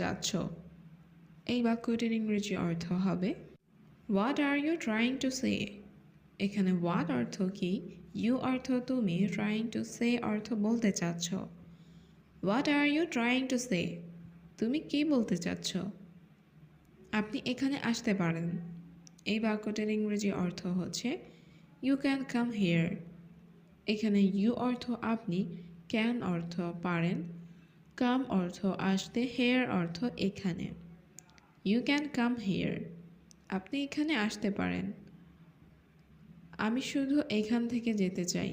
চাচ্ছ এই বাক্যটির ইংরেজি অর্থ হবে what are you trying to say এখানে হোয়াট অর্থ কি? ইউ অর্থ তুমি ট্রাইং টু সে অর্থ বলতে চাচ্ছ। What are you trying to say তুমি কি বলতে চাচ্ছ? আপনি এখানে আসতে পারেন। এই বাক্যটির ইংরেজি অর্থ হচ্ছে ইউ ক্যান কাম হিয়ার এখানে ইউ অর্থ আপনি ক্যান অর্থ পারেন। কাম অর্থ আসতে হেয়ার অর্থ এখানে। ইউ ক্যান কাম হিয়ার আপনি এখানে আসতে পারেন। আমি শুধু এখান থেকে যেতে চাই।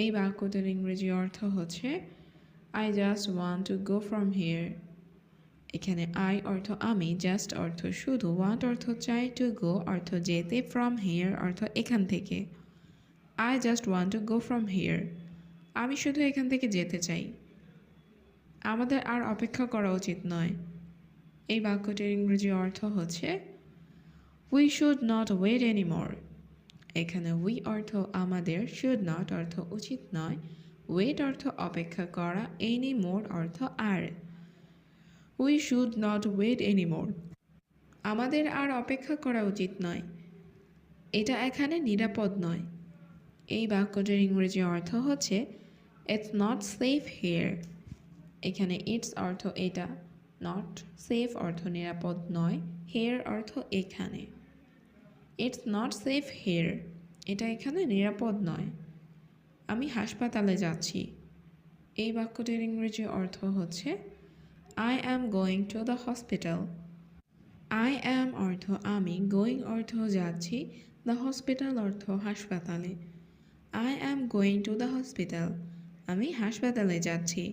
এই বাক্যটির ইংরেজি অর্থ হচ্ছে I just want to go from here এখানে আই অর্থ আমি জাস্ট অর্থ শুধু ওয়ান্ট অর্থ চাই টু গো অর্থ যেতে ফ্রম হিয়ার অর্থ এখান থেকে I just want to go from here আমি শুধু এখান থেকে যেতে চাই। আমাদের আর অপেক্ষা করা উচিত নয়। এই বাক্যটির ইংরেজি অর্থ হচ্ছে we should not wait anymore এখানে উই অর্থ আমাদের শুড নট অর্থ উচিত নয়। ওয়েট অর্থ অপেক্ষা করা এনি মোর অর্থ আর। We should not wait anymore আমাদের আর অপেক্ষা করা উচিত নয়। এটা এখানে নিরাপদ নয়। এই বাক্যটির ইংরেজি অর্থ হচ্ছে ইটস নট সেফ হেয়ার এখানে ইটস অর্থ এটা নট সেফ অর্থ নিরাপদ নয় হেয়ার অর্থ এখানে। ইটস নট সেফ হেয়ার এটা এখানে নিরাপদ নয়। আমি হাসপাতালে যাচ্ছি। এই বাক্যটির ইংরেজি অর্থ হচ্ছে I am going to the hospital I am অর্থ আমি গোয়িং অর্থ যাচ্ছি দ্য হসপিটাল অর্থ হাসপাতালে। I am going to the hospital আমি হাসপাতালে যাচ্ছি।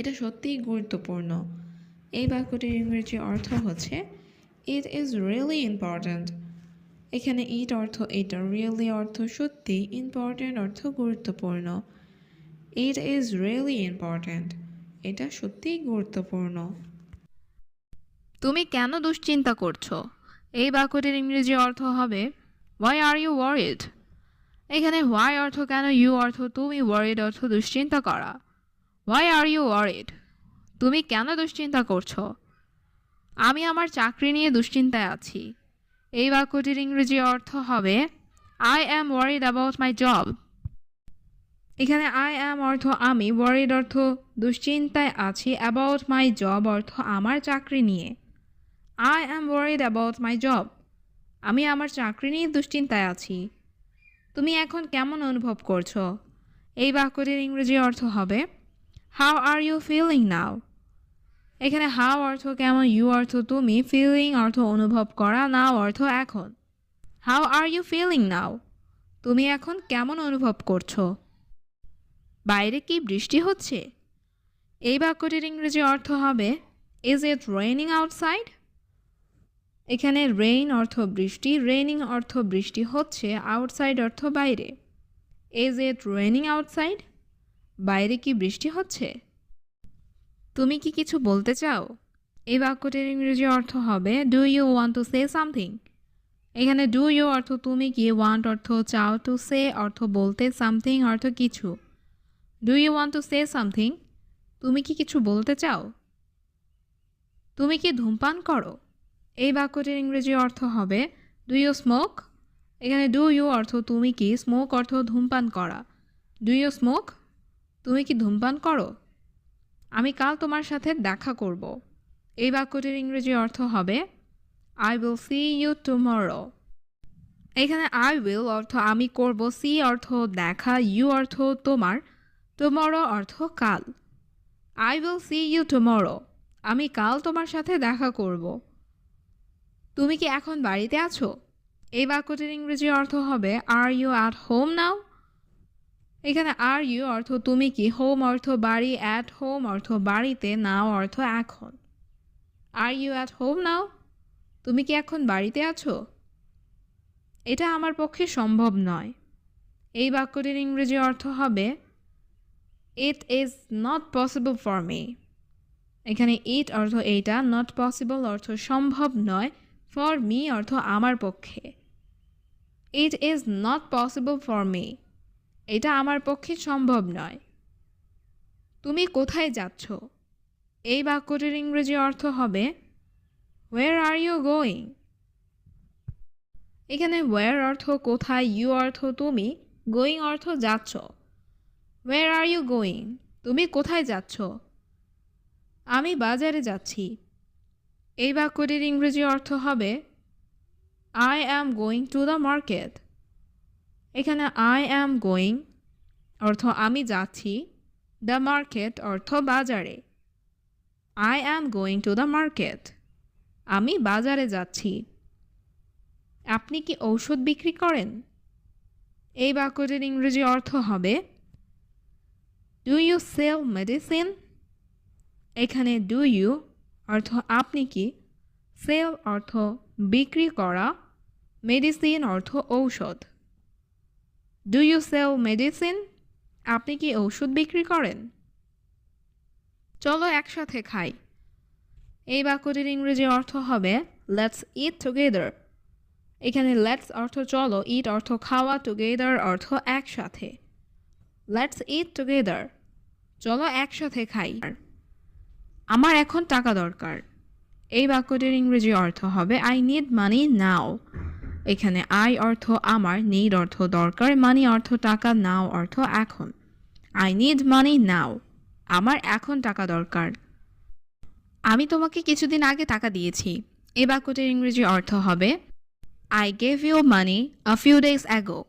এটা সত্যিই গুরুত্বপূর্ণ। এই বাক্যটির ইংরেজি অর্থ হচ্ছে ইট ইজ রিয়েলি ইম্পর্ট্যান্ট এখানে ইট অর্থ, এটা রিয়েলি অর্থ সত্যি ইম্পর্ট্যান্ট অর্থ গুরুত্বপূর্ণ। ইট ইজ রিয়েলি ইম্পর্ট্যান্ট এটা সত্যিই গুরুত্বপূর্ণ। তুমি কেন দুশ্চিন্তা করছ? এই বাক্যটির ইংরেজি অর্থ হবে ওয়াই আর ইউ ওয়ারিড এখানে হোয়াই অর্থ কেন ইউ অর্থ, তুমি ওয়ারিড অর্থ দুশ্চিন্তা করা। হোয়াই আর ইউ ওয়ারিড তুমি কেন দুশ্চিন্তা করছ? আমি আমার চাকরি নিয়ে দুশ্চিন্তায় আছি। এই বাক্যটির ইংরেজি অর্থ হবে I am worried about my job এখানে আই অ্যাম অর্থ আমি ওয়ারিড অর্থ দুশ্চিন্তায় আছি অ্যাবাউট মাই জব অর্থ আমার চাকরি নিয়ে। I am worried about my job আমি আমার চাকরি নিয়ে দুশ্চিন্তায় আছি। তুমি এখন কেমন অনুভব করছ? এই বাক্যটির ইংরেজি অর্থ হবে how are you feeling now এখানে হাউ অর্থ কেমন ইউ অর্থ তুমি ফিলিং অর্থ অনুভব করা নাও অর্থ এখন। How are you feeling now তুমি এখন কেমন অনুভব করছ? বাইরে কি বৃষ্টি হচ্ছে? এই বাক্যটির ইংরেজি অর্থ হবে ইজ ইট রেইনিং আউটসাইড এখানে রেইন অর্থ বৃষ্টি রেইনিং অর্থ বৃষ্টি হচ্ছে আউটসাইড অর্থ বাইরে। ইজ ইট রেইনিং আউটসাইড বাইরে কি বৃষ্টি হচ্ছে? তুমি কি কিছু বলতে চাও? এই বাক্যটির ইংরেজি অর্থ হবে do you want to say something এখানে ডু ইউ অর্থ তুমি কি ওয়ান্ট অর্থ চাও টু সে অর্থ বলতে সামথিং অর্থ কিছু। Do you want to say something তুমি কি কিছু বলতে চাও? তুমি কি ধূমপান করো? এই বাক্যটির ইংরেজি অর্থ হবে ডু ইউ স্মোক এখানে ডু ইউ অর্থ তুমি কি স্মোক অর্থ ধূমপান করা। ডু ইউ স্মোক তুমি কি ধূমপান করো? আমি কাল তোমার সাথে দেখা করব। এই বাক্যটির ইংরেজি অর্থ হবে I will see you tomorrow এখানে আই উইল অর্থ আমি করব সি অর্থ দেখা ইউ অর্থ তোমার টুমরো অর্থ কাল I will see you tomorrow আমি কাল তোমার সাথে দেখা করব। তুমি কি এখন বাড়িতে আছো? এই বাক্যটির ইংরেজি অর্থ হবে are you at home now এখানে আর ইউ অর্থ তুমি কি? হোম অর্থ বাড়ি অ্যাট হোম অর্থ বাড়িতে নাও অর্থ এখন। Are you at home now তুমি কি এখন বাড়িতে আছো? এটা আমার পক্ষে সম্ভব নয়। এই বাক্যটির ইংরেজি অর্থ হবে it is not possible for me এখানে ইট অর্থ এইটা নট পসিবল অর্থ সম্ভব নয় ফর মি অর্থ আমার পক্ষে। It is not possible for me এটা আমার পক্ষে সম্ভব নয়। তুমি কোথায় যাচ্ছ? এই বাক্যটির ইংরেজি অর্থ হবে ওয়ের আর ইউ গোয়িং এখানে ওয়ার অর্থ কোথায় ইউ অর্থ তুমি গোয়িং অর্থ যাচ্ছ। ওয়ের আর ইউ গোয়িং তুমি কোথায় যাচ্ছ? আমি বাজারে যাচ্ছি। এই বাক্যটির ইংরেজি অর্থ হবে I am going to the market এখানে আই অ্যাম গোয়িং অর্থ আমি যাচ্ছি দ্য মার্কেট অর্থ বাজারে। I am going to the market আমি বাজারে যাচ্ছি। আপনি কি ঔষধ বিক্রি করেন? এই বাক্যটির ইংরেজি অর্থ হবে ডু ইউ সেল মেডিসিন এখানে ডু ইউ অর্থ আপনি কি? সেল অর্থ বিক্রি করা মেডিসিন অর্থ ঔষধ। ডু ইউ সেল মেডিসিন আপনি কি ঔষধ বিক্রি করেন? চলো একসাথে খাই। এই বাক্যটির ইংরেজি অর্থ হবে লেটস ইট টুগেদার এখানে লেটস অর্থ চলো ইট অর্থ খাওয়া টুগেদার অর্থ একসাথে। লেটস ইট টুগেদার চলো একসাথে খাই। আমার এখন টাকা দরকার। এই বাক্যটির ইংরেজি অর্থ হবে আই নিড মানি নাও এখানে আই অর্থ আমার নিড অর্থ দরকার মানি অর্থ টাকা নাও অর্থ এখন। আই নিড মানি নাও আমার এখন টাকা দরকার। আমি তোমাকে কিছুদিন আগে টাকা দিয়েছি। এ বাক্যটির ইংরেজি অর্থ হবে I gave you money a few days ago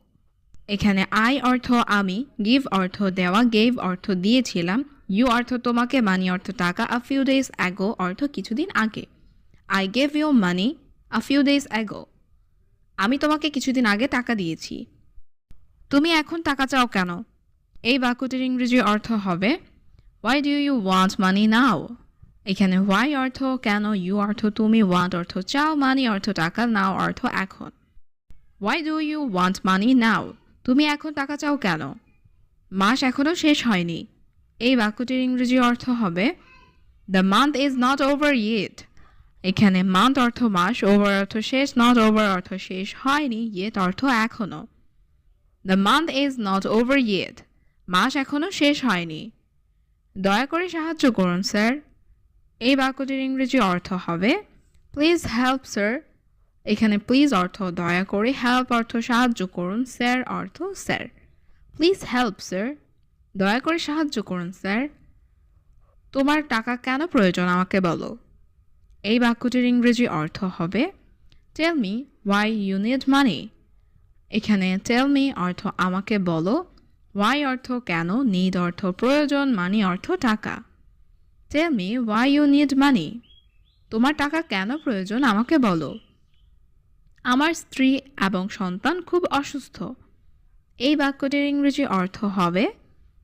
এখানে আই অর্থ আমি গিভ অর্থ দেওয়া গেভ অর্থ দিয়েছিলাম। ইউ অর্থ তোমাকে মানি অর্থ টাকা আ ফিউ ডেজ অ্যাগো অর্থ কিছুদিন আগে। I gave you money a few days ago আমি তোমাকে কিছুদিন আগে টাকা দিয়েছি। তুমি এখন টাকা চাও কেন? এই বাক্যটির ইংরেজি অর্থ হবে why do you want money now এখানে ওয়াই অর্থ, কেন? ইউ অর্থ, তুমি ওয়ান্ট অর্থ, চাও মানি অর্থ, টাকা নাও অর্থ, এখন। Why do you want money now তুমি এখন টাকা চাও কেন? মাস এখনও শেষ হয়নি। এই বাক্যটির ইংরেজি অর্থ হবে the month is not over yet এখানে মান্থ অর্থ মাস, ওভার অর্থ শেষ নট ওভার অর্থ শেষ হয়নি ইয়েট অর্থ এখনও the month is not over yet মাস এখনও শেষ হয়নি। দয়া করে সাহায্য করুন স্যার এই বাক্যটির ইংরেজি অর্থ হবে প্লিজ হেল্প স্যার এখানে প্লিজ অর্থ দয়া করে হেল্প অর্থ সাহায্য করুন স্যার অর্থ স্যার প্লিজ হেল্প স্যার দয়া করে সাহায্য করুন স্যার তোমার টাকা কেন প্রয়োজন, আমাকে বলো। এই বাক্যটির ইংরেজি অর্থ হবে tell me why you need money এখানে টেল মি অর্থ আমাকে বলো ওয়াই অর্থ কেন নিড অর্থ প্রয়োজন মানি অর্থ টাকা। Tell me why you need money তোমার টাকা কেন প্রয়োজন, আমাকে বলো। আমার স্ত্রী এবং সন্তান খুব অসুস্থ। এই বাক্যটির ইংরেজি অর্থ হবে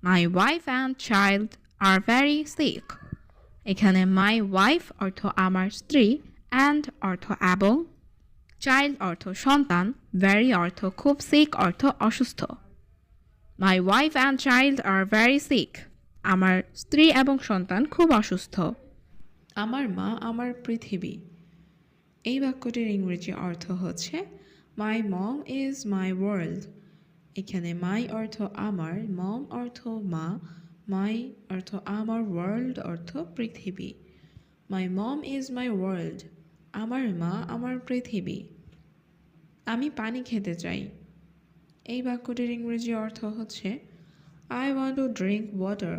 my wife and child are very sick এখানে মাই ওয়াইফ অর্থ আমার স্ত্রী অ্যান্ড অর্থ এবং চাইল্ড অর্থ সন্তান ভ্যারি অর্থ খুব সিক অর্থ অসুস্থ। My wife and child are very sick আমার স্ত্রী এবং সন্তান খুব অসুস্থ। আমার মা আমার পৃথিবী। এই বাক্যটির ইংরেজি অর্থ হচ্ছে মাই মম ইজ মাই ওয়ার্ল্ড এখানে মাই অর্থ আমার মম অর্থ মা মাই অর্থ আমার ওয়ার্ল্ড অর্থ পৃথিবী। মাই মম ইজ মাই ওয়ার্ল্ড আমার মা আমার পৃথিবী। আমি পানি খেতে চাই। এই বাক্যটির ইংরেজি অর্থ হচ্ছে I want to drink water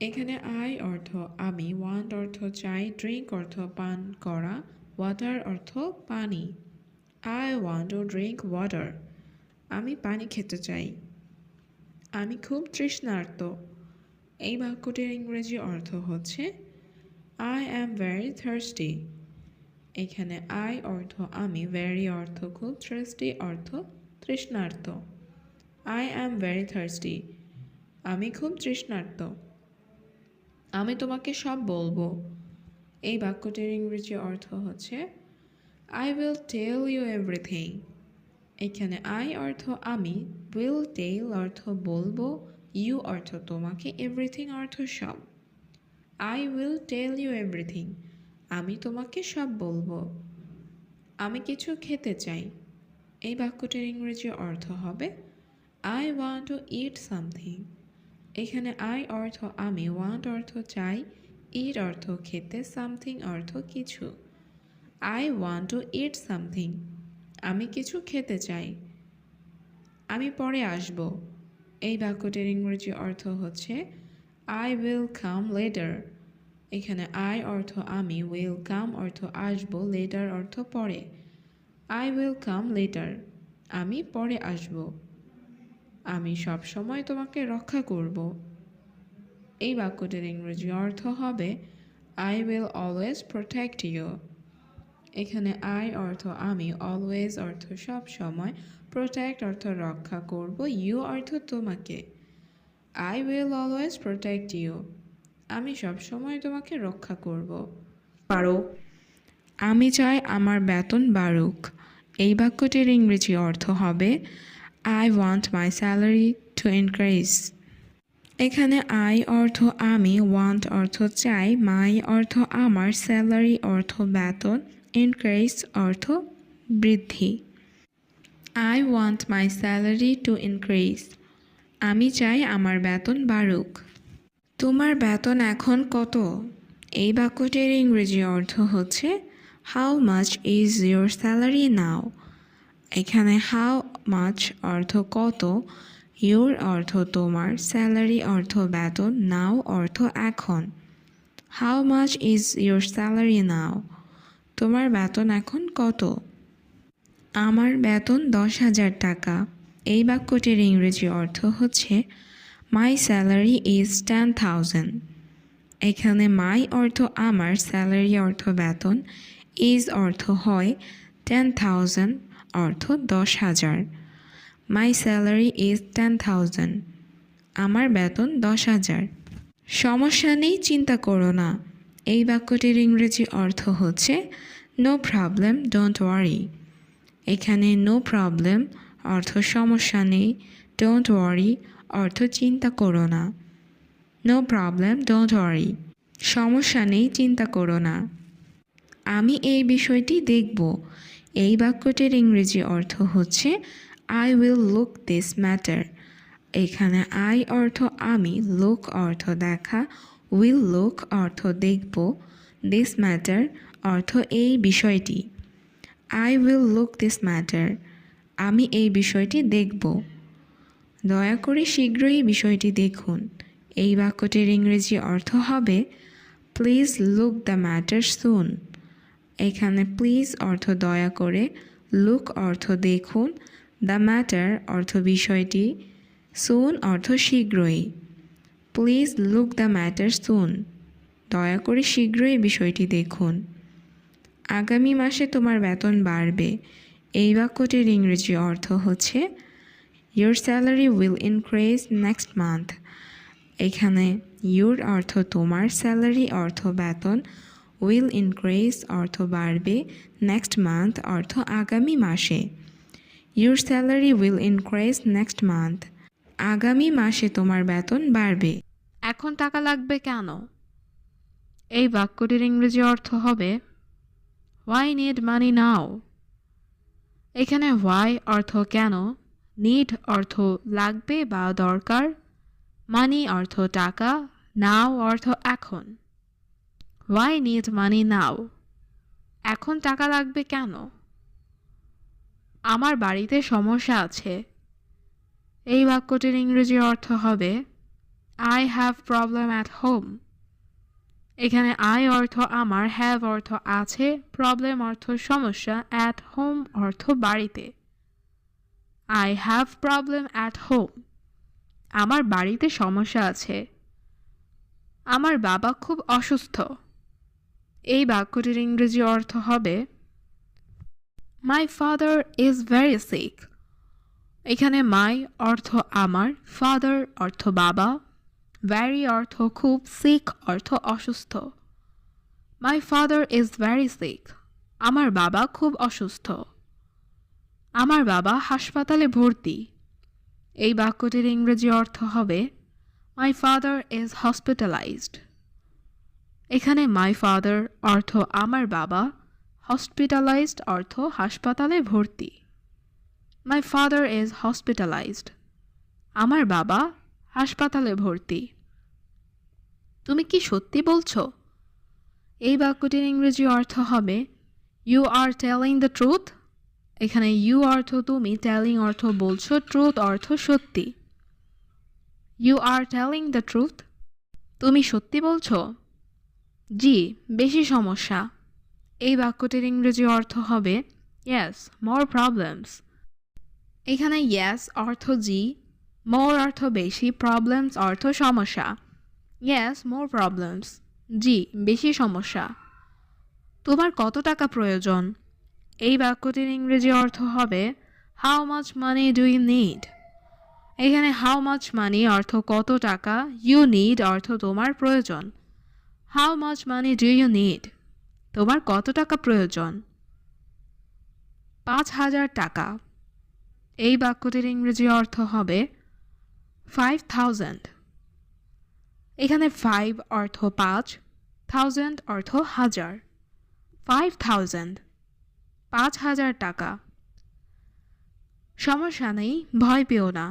এখানে আই অর্থ আমি ওয়ান্ট অর্থ চাই ড্রিঙ্ক অর্থ পান করা ওয়াটার অর্থ পানি। I want to drink water আমি পানি খেতে চাই। আমি খুব তৃষ্ণার্ত। এই বাক্যটির ইংরেজি অর্থ হচ্ছে আই অ্যাম ভেরি থার্স্টি এখানে আই অর্থ আমি ভেরি অর্থ খুব থার্স্টি অর্থ তৃষ্ণার্ত। আই অ্যাম ভেরি থার্স্টি আমি খুব তৃষ্ণার্ত। আমি তোমাকে সব বলব। এই বাক্যটির ইংরেজি অর্থ হচ্ছে I will tell you everything এখানে আই অর্থ আমি উইল টেল অর্থ বলব ইউ অর্থ তোমাকে এভরিথিং অর্থ সব। I will tell you everything আমি তোমাকে সব বলব। আমি কিছু খেতে চাই, এই বাক্যটির ইংরেজি অর্থ হবে I want to eat something এখানে আই অর্থ আমি ওয়ান্ট অর্থ চাই ইট অর্থ খেতে সামথিং অর্থ কিছু। I want to eat something আমি কিছু খেতে চাই। আমি পরে আসব। এই বাক্যটির ইংরেজি অর্থ হচ্ছে আই উইল কাম লেটার এখানে আই অর্থ আমি উইল কাম অর্থ আসব লেটার অর্থ পরে আই উইল কাম লেটার আমি পরে আসব। আমি সব সময় তোমাকে রক্ষা করব। এই বাক্যটির ইংরেজি অর্থ হবে I will always protect you এখানে আই অর্থ আমি অলওয়েজ অর্থ সব সময় প্রোটেক্ট অর্থ রক্ষা করব ইউ অর্থ তোমাকে। I will always protect you আমি সব সময় তোমাকে রক্ষা করব। পারো আমি চাই আমার বেতন বাড়ুক। এই বাক্যটির ইংরেজি অর্থ হবে I want my salary to increase এখানে আই অর্থ আমি ওয়ান্ট অর্থ চাই মাই অর্থ আমার স্যালারি অর্থ বেতন। ইনক্রিজ অর্থ বৃদ্ধি। I want my salary to increase আমি চাই আমার বেতন বাড়ুক। তোমার বেতন এখন কত? এই বাক্যটির ইংরেজি অর্থ হচ্ছে how much is your salary now এখানে হাউ মাচ অর্থ কত? ইউর অর্থ তোমার স্যালারি অর্থ বেতন নাও অর্থ এখন। How much is your salary now তোমার বেতন এখন কত? আমার বেতন দশ হাজার টাকা। এই বাক্যটির ইংরেজি অর্থ হচ্ছে my salary is ten thousand এখানে মাই অর্থ আমার স্যালারি অর্থ বেতন ইজ অর্থ হয় টেন থাউজেন্ড অর্থ দশ হাজার my salary is ten thousand আমার বেতন দশ হাজার সমস্যা নেই, চিন্তা করো না। এই বাক্যটির ইংরেজি অর্থ হচ্ছে নো প্রবলেম ডোন্ট ওয়ারি এখানে নো প্রবলেম অর্থ সমস্যা নেই ডোন্ট ওয়ারি অর্থ চিন্তা করো না। নো প্রবলেম ডোন্ট ওয়ারি সমস্যা নেই, চিন্তা করো না। আমি এই বিষয়টি দেখব। এই বাক্যটির ইংরেজি অর্থ হচ্ছে I will look this matter এখানে আই অর্থ আমি লুক অর্থ দেখা উইল লুক অর্থ দেখব দিস ম্যাটার অর্থ এই বিষয়টি। I will look this matter আমি এই বিষয়টি দেখব। দয়া করে শীঘ্রই বিষয়টি দেখুন। এই বাক্যটির ইংরেজি অর্থ হবে please look the matter soon এখানে প্লিজ অর্থ দয়া করে লুক অর্থ দেখুন দ্য ম্যাটার অর্থ বিষয়টি সুন অর্থ শীঘ্রই। Please look the matter soon দয়া করে শীঘ্রই বিষয়টি দেখুন। আগামী মাসে তোমার বেতন বাড়বে। এই বাক্যটির ইংরেজি অর্থ হচ্ছে your salary will increase next month এখানে ইউর অর্থ তোমার স্যালারি অর্থ বেতন উইল ইনক্রিজ অর্থ বাড়বে নেক্সট মান্থ অর্থ আগামী মাসে। Your salary will increase next month আগামী মাসে তোমার বেতন বাড়বে। এখন টাকা লাগবে কেন? এই বাক্যটির ইংরেজি অর্থ হবে ওয়াই নিড মানি নাও এখানে ওয়াই অর্থ কেন নিড অর্থ লাগবে বা দরকার মানি অর্থ টাকা নাও অর্থ এখন। ওয়াই নিড মানি নাও এখন টাকা লাগবে কেন? আমার বাড়িতে সমস্যা আছে। এই বাক্যটির ইংরেজি অর্থ হবে I have problem at home এখানে আই অর্থ আমার হ্যাভ অর্থ আছে প্রবলেম অর্থ সমস্যা অ্যাট হোম অর্থ বাড়িতে। I have problem at home আমার বাড়িতে সমস্যা আছে। আমার বাবা খুব অসুস্থ। এই বাক্যটির ইংরেজি অর্থ হবে my father is very sick এখানে মাই অর্থ আমার ফাদার অর্থ বাবা ভ্যারি অর্থ খুব সিক অর্থ অসুস্থ। My father is very sick আমার বাবা খুব অসুস্থ। আমার বাবা হাসপাতালে ভর্তি। এই বাক্যটির ইংরেজি অর্থ হবে মাই ফাদার ইজ হসপিটালাইজড এখানে মাই ফাদার অর্থ আমার বাবা হসপিটালাইজড অর্থ হাসপাতালে ভর্তি। মাই ফাদার ইজ হসপিটালাইজড আমার বাবা হাসপাতালে ভর্তি। তুমি কি সত্যি বলছো? এই বাক্যটির ইংরেজি অর্থ হবে you are telling the truth এখানে ইউ অর্থ তুমি টেলিং অর্থ বলছো ট্রুথ অর্থ সত্যি। You are telling the truth তুমি সত্যি বলছো? জি, বেশি সমস্যা। এই বাক্যটির ইংরেজি অর্থ হবে ইয়েস মোর প্রবলেমস এখানে ইয়েস অর্থ জি মোর অর্থ বেশি প্রবলেমস অর্থ সমস্যা। ইয়েস মোর প্রবলেমস জি বেশি সমস্যা। তোমার কত টাকা প্রয়োজন? এই বাক্যটির ইংরেজি অর্থ হবে how much money do you need এখানে হাউ মাচ মানি অর্থ কত টাকা ইউ নিড অর্থ তোমার প্রয়োজন। How much money do you need তোমার কত টাকা প্রয়োজন? পাঁচ হাজার টাকা। এই বাক্যটির ইংরেজি অর্থ হবে ফাইভ থাউজেন্ড এখানে ফাইভ অর্থ পাঁচ থাউজেন্ড অর্থ হাজার। ফাইভ থাউজেন্ড পাঁচ হাজার টাকা। সমস্যা নেই, ভয় পেও না।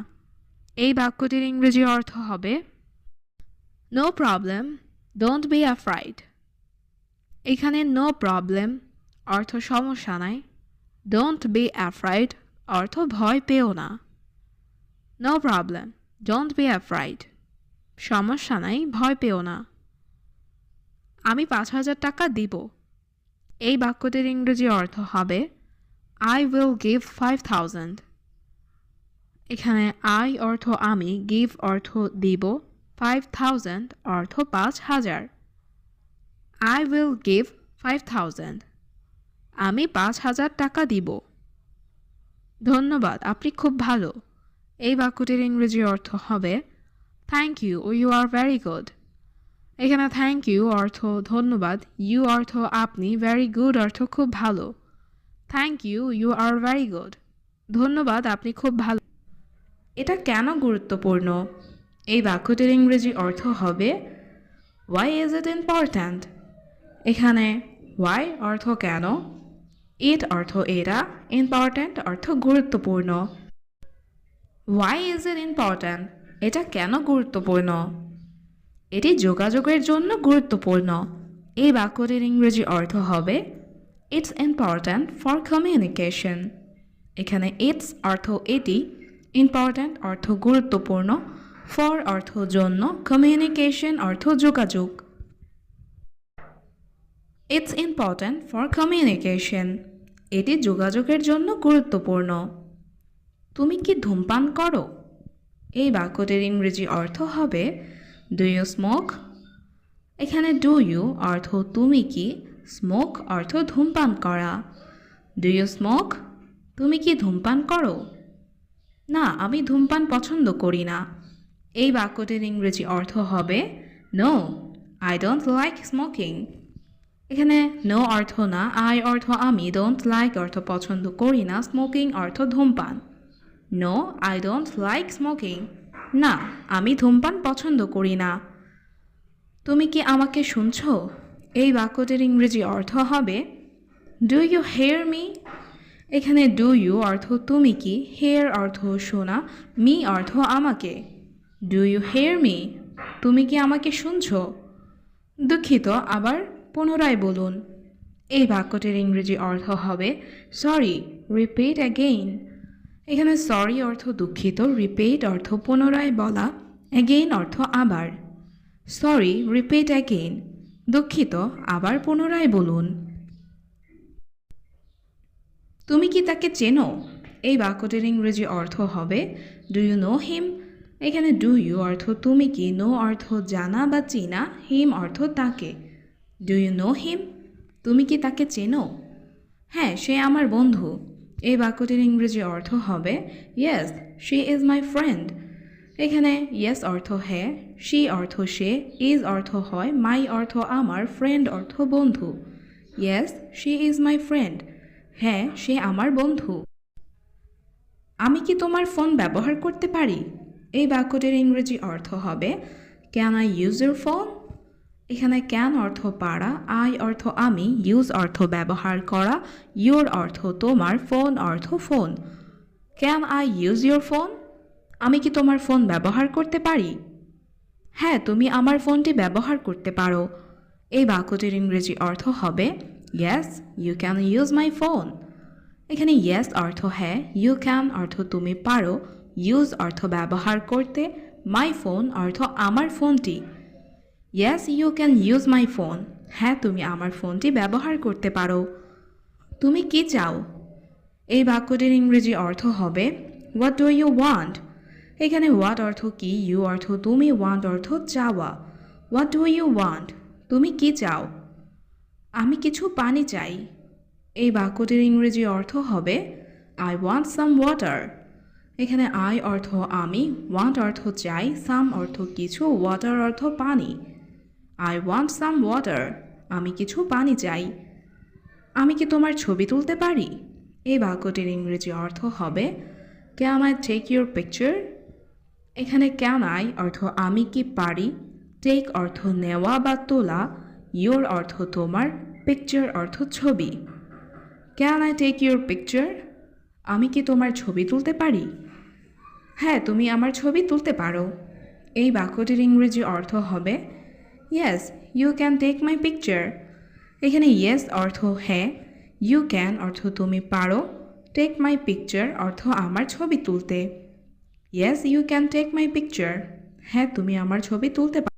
এই বাক্যটির ইংরেজি অর্থ হবে no problem don't be afraid এখানে নো প্রবলেম অর্থ সমস্যা নাই ডোন্ট বি অ্যাফ্রাইড অর্থ ভয় পেও না। No problem don't be afraid সমস্যা নাই, ভয় পেও না। আমি পাঁচ হাজার টাকা দিব। এই বাক্যটির ইংরেজি অর্থ হবে I will give five thousand এখানে আই অর্থ আমি গিভ অর্থ দিব ফাইভ থাউজেন্ড অর্থ পাঁচ হাজার। I will give five thousand আমি পাঁচ হাজার টাকা দিব। ধন্যবাদ, আপনি খুব ভালো। এই বাক্যটির ইংরেজি অর্থ হবে থ্যাংক ইউ ও ইউ আর ভেরি গুড এখানে থ্যাংক ইউ অর্থ ধন্যবাদ ইউ অর্থ আপনি ভেরি গুড অর্থ খুব ভালো thank you you are very good ধন্যবাদ, আপনি খুব ভালো এটা কেন গুরুত্বপূর্ণ? এই বাক্যটির ইংরেজি অর্থ হবে ওয়াই ইজ ইট ইম্পর্ট্যান্ট এখানে ওয়াই অর্থ কেন? ইট অর্থ এরা ইম্পর্ট্যান্ট অর্থ গুরুত্বপূর্ণ। ওয়াই ইজ ইট ইম্পর্ট্যান্ট এটা কেন গুরুত্বপূর্ণ? এটি যোগাযোগের জন্য গুরুত্বপূর্ণ। এই বাক্যটির ইংরেজি অর্থ হবে ইটস ইম্পর্ট্যান্ট ফর কমিউনিকেশন এখানে ইটস অর্থ এটি ইম্পর্ট্যান্ট অর্থ গুরুত্বপূর্ণ ফর অর্থ জন্য কমিউনিকেশন অর্থ যোগাযোগ। ইটস ইম্পর্ট্যান্ট ফর কমিউনিকেশন এটি যোগাযোগের জন্য গুরুত্বপূর্ণ। তুমি কি ধূমপান করো? এই বাক্যটির ইংরেজি অর্থ হবে ডু ইউ স্মোক এখানে ডু ইউ অর্থ তুমি কি? স্মোক অর্থ ধূমপান করা। ডু ইউ স্মোক তুমি কি ধূমপান করো? না, আমি ধূমপান পছন্দ করি না। এই বাক্যটির ইংরেজি অর্থ হবে no I don't like smoking এখানে নো অর্থ না আই অর্থ আমি ডোন্ট লাইক অর্থ পছন্দ করি না স্মোকিং অর্থ ধূমপান। No I don't like smoking না, আমি ধূমপান পছন্দ করি না। তুমি কি আমাকে শুনছ? এই বাক্যটির ইংরেজি অর্থ হবে ডু ইউ হেয়ার মি এখানে ডু ইউ অর্থ তুমি কি? হেয়ার অর্থ শোনা মি অর্থ আমাকে ডু ইউ হেয়ার মি তুমি কি আমাকে শুনছো? দুঃখিত, আবার পুনরায় বলুন, এই বাক্যটির ইংরেজি অর্থ হবে সরি রিপিট অ্যাগেইন এখানে সরি অর্থ দুঃখিত রিপিট অর্থ পুনরায় বলা অ্যাগেইন অর্থ আবার। সরি রিপিট অ্যাগেইন দুঃখিত, আবার পুনরায় বলুন। তুমি কি তাকে চেনো? এই বাক্যটির ইংরেজি অর্থ হবে ডু ইউ নো হিম এখানে ডু ইউ অর্থ তুমি কি? নো অর্থ জানা বা চেনা হিম অর্থ তাকে। ডু ইউ নো হিম তুমি কি তাকে চেনো? হ্যাঁ সে আমার বন্ধু। এই বাক্যটির ইংরেজি অর্থ হবে yes she is my friend এখানে ইয়েস অর্থ হ্যাঁ শি অর্থ সে ইজ অর্থ হয় মাই অর্থ আমার ফ্রেন্ড অর্থ বন্ধু। Yes she is my friend হ্যাঁ সে আমার বন্ধু। আমি কি তোমার ফোন ব্যবহার করতে পারি? এই বাক্যটির ইংরেজি অর্থ হবে can I use your phone এখানে ক্যান অর্থ পারা আই অর্থ আমি ইউজ অর্থ ব্যবহার করা ইউর অর্থ তোমার ফোন অর্থ phone can I use your phone আমি কি তোমার ফোন ব্যবহার করতে পারি? হ্যাঁ তুমি আমার ফোনটি ব্যবহার করতে পারো। এই বাক্যটির ইংরেজি অর্থ হবে yes you can use my phone এখানে ইয়েস অর্থ হ্যাঁ ইউ ক্যান অর্থ তুমি পারো ইউজ অর্থ ব্যবহার করতে মাই ফোন অর্থ আমার ফোনটি yes you can use my phone হ্যাঁ তুমি আমার ফোনটি ব্যবহার করতে পারো। তুমি কি চাও? এই বাক্যটির ইংরেজি অর্থ হবে হোয়াট ডু ইউ ওয়ান্ট এখানে হোয়াট অর্থ কি ইউ অর্থ তুমি ওয়ান্ট অর্থ চাওয়া হোয়াট ডু ইউ ওয়ান্ট তুমি কি চাও? আমি কিছু পানি চাই। এই বাক্যটির ইংরেজি অর্থ হবে আই ওয়ান্ট সাম ওয়াটার এখানে আই অর্থ আমি ওয়ান্ট অর্থ চাই সাম অর্থ কিছু ওয়াটার অর্থ পানি আই ওয়ান্ট সাম ওয়াটার আমি কিছু পানি চাই। আমি কি তোমার ছবি তুলতে পারি? এই বাক্যটির ইংরেজি অর্থ হবে can I take your picture এখানে ক্যান আই অর্থ আমি কি পারি? টেক অর্থ নেওয়া বা তোলা। ইউর অর্থ তোমার। পিকচার অর্থ ছবি। Can I take your picture আমি কি তোমার ছবি তুলতে পারি? হ্যাঁ তুমি আমার ছবি তুলতে পারো। এই বাক্যটির ইংরেজি অর্থ হবে yes you can take my picture এখানে ইয়েস অর্থ হ্যাঁ ইউ ক্যান অর্থ তুমি পারো। টেক মাই পিকচার অর্থ আমার ছবি তুলতে। Yes you can take my picture হ্যাঁ তুমি আমার ছবি তুলতে পারো